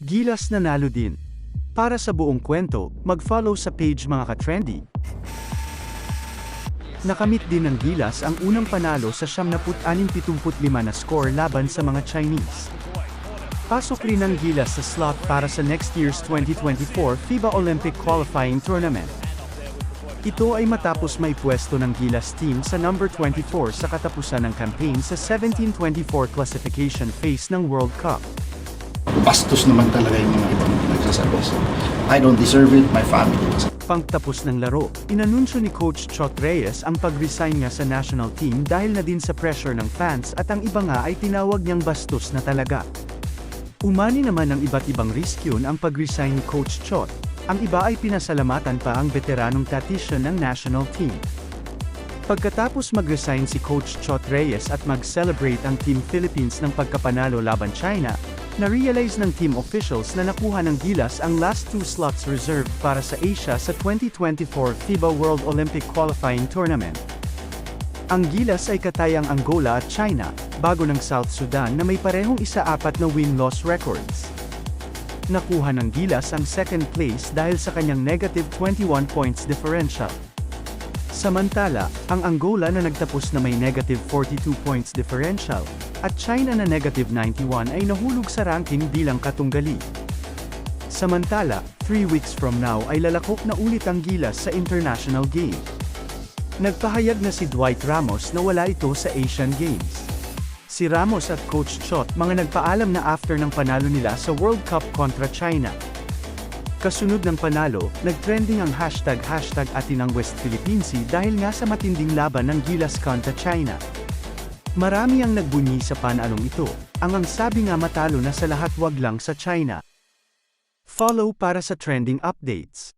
Gilas nanalo din. Para sa buong kwento, mag-follow sa page mga ka-trendy. Nakamit din ng Gilas ang unang panalo sa 76-75 na score laban sa mga Chinese. Pasok rin ang Gilas sa slot para sa next year's 2024 FIBA Olympic Qualifying Tournament. Ito ay matapos may pwesto ng Gilas team sa number 24 sa katapusan ng campaign sa 1724 classification phase ng World Cup. Bastos naman talaga yung mga ibang nagsasabi. I don't deserve it, my family doesn't. Ng laro, inanunsyo ni Coach Chot Reyes ang pag-resign niya sa national team dahil na din sa pressure ng fans at ang iba nga ay tinawag niyang bastos na talaga. Umani naman ng iba't ibang risk yun ang pag-resign ni Coach Chot. Ang iba ay pinasalamatan pa ang veteranong tactician ng national team. Pagkatapos mag-resign si Coach Chot Reyes at mag-celebrate ang Team Philippines ng pagkapanalo laban China, na-realize ng team officials na nakuha ng Gilas ang last two slots reserved para sa Asia sa 2024 FIBA World Olympic Qualifying Tournament. Ang Gilas ay katayang Angola at China, bago ng South Sudan na may parehong isa-apat na win-loss records. Nakuha ng Gilas ang second place dahil sa kanyang negative 21 points differential. Samantala, ang Angola na nagtapos na may negative 42 points differential, at China na negative 91 ay nahulog sa ranking bilang katunggali. Samantala, 3 weeks from now ay lalakok na ulit ang gilas sa international game. Nagpahayag na si Dwight Ramos na wala ito sa Asian Games. Si Ramos at Coach Chot mga nagpaalam na after ng panalo nila sa World Cup kontra China. Kasunod ng panalo, nagtrending ang hashtag hashtag atin West Philippine dahil nga sa matinding laban ng Gilas kontra China. Marami ang nagbunyi sa panalong ito, ang ang sabi nga matalo na sa lahat wag lang sa China. Follow para sa trending updates.